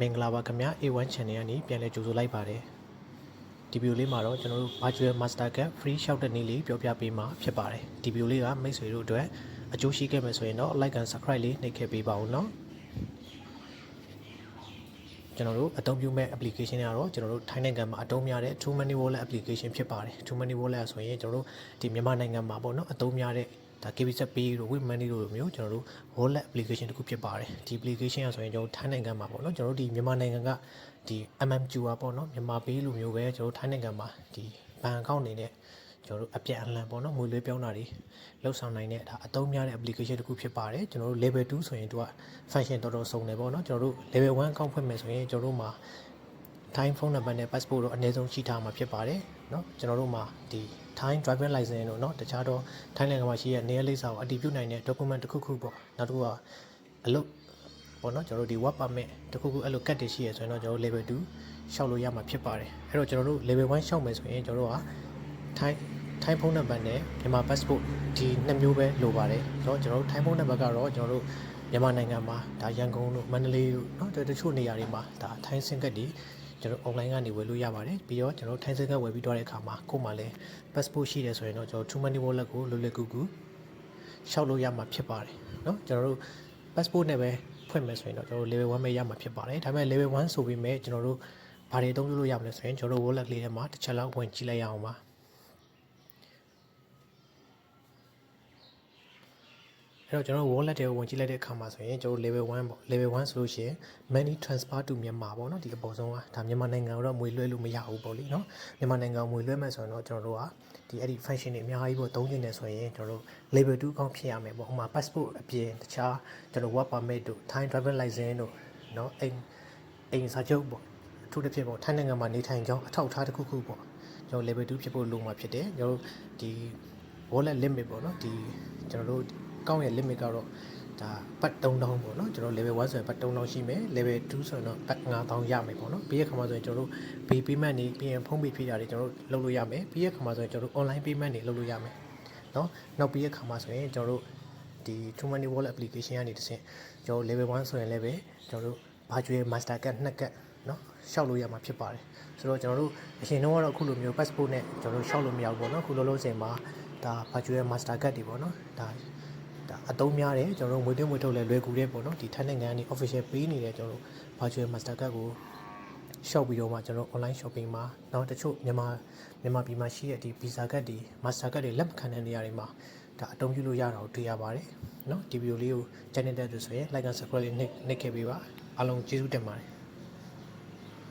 မင်္ဂလာပါခင်ဗျာ A1 channel ကနေပြန်လည်ကြိုဆိုလိုက်ပါတယ်ဒီဗီဒီယိုလေးမှာတော့ကျွန်တော်တို့ Virtual Master Card Free ရှောက်တဲ့နေ့လေးပြောပြပေးမှာဖြစ်ပါတယ်ဒီဗီဒီယိုလေးကမိတ်ဆွေတို့အတွက်အကျိုးရှိခဲ့မယ်ဆိုရင်တော့ like and subscribe လေးနှိပ်ခဲ့ပေးပါဦးနော်ကျွန်တော်တို့အသုံးပြုမဲ့ application တွေကတော့ကျွန်တော်တို့ထိုင်းနိုင်ငံမှာအသုံးများတဲ့ True Money Wallet application ဖြစ်ပါတယ် True Money Wallet ဆိုရင်ကျွန်တော်တို့ဒီမြန်မာနိုင်ငံမှာပေါ့နော်အသုံးများတဲ့ ဒါ KBZ Pay တို့ Web Money တို့လိုမျိုးကျွန်တော်တို့ wallet application တစ်ခုဖြစ်ပါတယ်ဒီ application ကဆိုရင်ကျွန်တော်တို့ထိုင်းနိုင်ငံမှာပေါ့နော်ကျွန်တော်တို့ဒီမြန်မာနိုင်ငံကဒီ MMQR ပေါ့နော်မြန်မာ Pay လိုမျိုးပဲကျွန်တော်တို့ထိုင်းနိုင်ငံမှာဒီဘဏ်အကောင့်အနေနဲ့ကျွန်တော်တို့အပြန်အလှန်ပေါ့နော်ငွေလွှဲပြောင်းတာတွေလှုပ်ဆောင်နိုင်တဲ့ဒါအသုံးများတဲ့ application တစ်ခုဖြစ်ပါတယ်ကျွန်တော်တို့ level 2ဆိုရင်သူက function တော်တော်စုံတယ်ပေါ့နော်ကျွန်တော်တို့ level 1အကောင့်ဖွင့်မယ်ဆိုရင်ကျွန်တော်တို့မှာ time phone number နဲ့ passport တော့အနည်းဆုံးရှိထားမှာဖြစ်ပါတယ်เนาะကျွန်တော်တို့မှာဒီ time driving license တို့เนาะတခြားတော့ထိုင်းနိုင်ငံမှာရှိတဲ့နေရာလိပ်စာကိုအတည်ပြုနိုင်တဲ့ document တစ်ခုခုပေါ့နောက်တစ်ခုကအလုပ်ပေါ့เนาะကျွန်တော်တို့ဒီ work permit တစ်ခုခုအဲ့လိုကတ်တွေရှိရဆိုရင်တော့ကျွန်တော်တို့ level 2ရှောက်လို့ရမှာဖြစ်ပါတယ်အဲ့တော့ကျွန်တော်တို့ level 1ရှောက်မယ်ဆိုရင်ကျွန်တော်တို့က time time phone number နဲ့မြန်မာ passport ဒီနှစ်မျိုးပဲလိုပါတယ်เนาะကျွန်တော်တို့ time phone number ကတော့ကျွန်တော်တို့မြန်မာနိုင်ငံမှာဒါရန်ကုန်တို့မန္တလေးတို့เนาะတချို့နေရာတွေမှာဒါ time sync ကတ်တွေ ကျွန်တော် online ကနေဝယ်လို့ရပါတယ်ပြီးတော့ကျွန်တော် time sync ကတ်ဝယ်ပြီးတော့တဲ့အခါမှာကို့မှာလည်း passport ရှိတယ်ဆိုရင်တော့ကျွန်တော် True Money Wallet ကိုလွယ်လွယ်ကူကူရှောက်လို့ရမှာဖြစ်ပါတယ်เนาะကျွန်တော်တို့ passport နဲ့ပဲဖွင့်မယ်ဆိုရင်တော့ကျွန်တော်တို့ level 1ပဲရမှာဖြစ်ပါတယ်ဒါပေမဲ့ level 1ဆိုပြီးမဲ့ကျွန်တော်တို့ဘာတွေအသုံးပြုလို့ရမလဲဆိုရင်ကျွန်တော်တို့ wallet လေးထဲမှာတစ်ချက်လောက်ဝင်ကြည့်လိုက်ရအောင်ပါ အဲ့တော့ကျွန်တော်တို့ wallet တွေကိုဝင်ကြည့်လိုက်တဲ့အခါမှာဆိုရင်ကျွန်တော်တို့ level 1ပေါ့ level 1ဆိုလို့ရှိရင် money transfer to မြန်မာပေါ့နော်ဒီအပေါ်ဆုံးကဒါမြန်မာနိုင်ငံကိုတော့ငွေလွှဲလို့မရဘူးပေါ့လေနော်မြန်မာနိုင်ငံကိုငွေလွှဲမယ်ဆိုရင်တော့ကျွန်တော်တို့ကဒီအဲ့ဒီ function တွေအများကြီးပေါ့သုံးနေတယ်ဆိုရင်ကျွန်တော်တို့ level 2ကောင်းဖြစ်ရမယ်ပေါ့ဥပမာ passport အပြင်တခြားကျွန်တော် work permit တို့ Thai driver license တို့နော်အိမ်အိမ်စာချုပ်ပေါ့အထူးသဖြင့်ပေါ့ထိုင်းနိုင်ငံမှာနေထိုင်ကြောင်းအထောက်အထားတစ်ခုခုပေါ့ကျွန်တော် level 2ဖြစ်ဖို့လိုမှာဖြစ်တယ်ကျွန်တော်တို့ဒီ wallet limit ပေါ့နော်ဒီကျွန်တော်တို့ ကောင်းရဲ့ limit ကတော့ဒါပတ်3000ပေါ့နော်ကျွန်တော် level 1ဆိုရင်ပတ်3000ရှိမယ် level 2ဆိုရင်တော့ပတ်9000ရမယ်ပေါ့နော်ပြီးရခါမှာဆိုရင်ကျွန်တော်တို့ pay payment တွေပြီးရင်ဖုန်းပေဖြည့်တာတွေကျွန်တော်တို့လုပ်လို့ရမယ်ပြီးရခါမှာဆိုရင်ကျွန်တော်တို့ online payment တွေလုပ်လို့ရမယ်နော်နောက်ပြီးရခါမှာဆိုရင်ကျွန်တော်တို့ဒီ True Money Wallet application ကနေတစ်ဆင့်ကျွန်တော် level 1ဆိုရင်လည်းပဲကျွန်တော်တို့ virtual master card နှစ်ကတ်နော်ရှောက်လို့ရမှာဖြစ်ပါတယ်ဆိုတော့ကျွန်တော်တို့အရင်တော့ကတော့အခုလိုမျိုး passport နဲ့ကျွန်တော်တို့ရှောက်လို့မရဘူးပေါ့နော်အခုလောလောဆယ်မှာဒါ virtual master card တွေပေါ့နော်ဒါ ဒါအသုံးများတယ်ကျွန်တော်တို့ငွေသွင်းငွေထုတ်လဲလွယ်ကူတဲ့ပေါ့နော်ဒီထိုင်းနိုင်ငံကနေ official ပေးနေတဲ့ကျွန်တော်တို့ virtual master card ကိုရှောက်ပြီးတော့မှကျွန်တော် online shopping မှာနောက်တချို့မြန်မာမြန်မာပြည်မှာရှိတဲ့ဒီ visa card တွေ master card တွေလက်မခံတဲ့နေရာတွေမှာဒါအသုံးပြုလို့ရတာကိုတွေ့ရပါတယ်နော်ဒီဗီဒီယိုလေးကို channel တက်လို့ဆိုရင် like and subscribe လေးနှိပ်နှိပ်ခဲ့ပေးပါအားလုံးကျေးဇူးတင်ပါတယ်